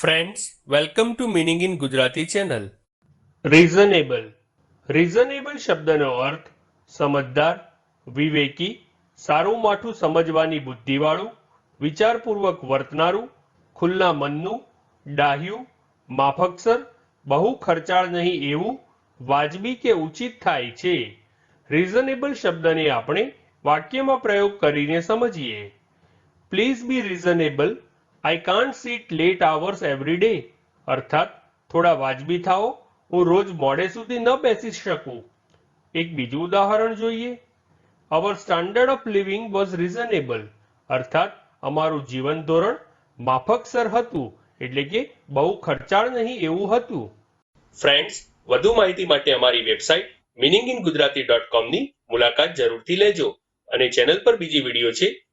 Friends welcome to meaning in Gujarati channel reasonable reasonable શબ્દનો અર્થ, સમજદાર, વિવેકી, સારું માઠું સમજવાની બુદ્ધિવાળું, વિચારપૂર્વક વર્તનારું, ખુલ્લા મનનું, ડાહ્યું, માફકસર, બહુ ખર્ચાળ નહીં એવું, વાજબી કે ઉચિત થાય છે. રિઝનેબલ શબ્દને આપણે વાક્યમાં પ્રયોગ કરીને સમજીએ. Please be reasonable I can't sit late hours every day અર્થાત, થોડા વાજબી થાઓ. હું રોજ મોડે સુધી ન બેસી શકું. એક બીજું ઉદાહરણ જોઈએ. Our standard of living was reasonable અર્થાત, અમારું જીવન ધોરણ માફકસર હતું. એટલે કે બહુ ખર્ચાળ નહીં એવું હતું. ફ્રેન્ડ્સ વધુ માહિતી માટે અમારી website meaning in Gujarati dot કોમની મુલાકાત જરૂરથી લેજો. અને ચેનલ પર બીજી વીડિયો છે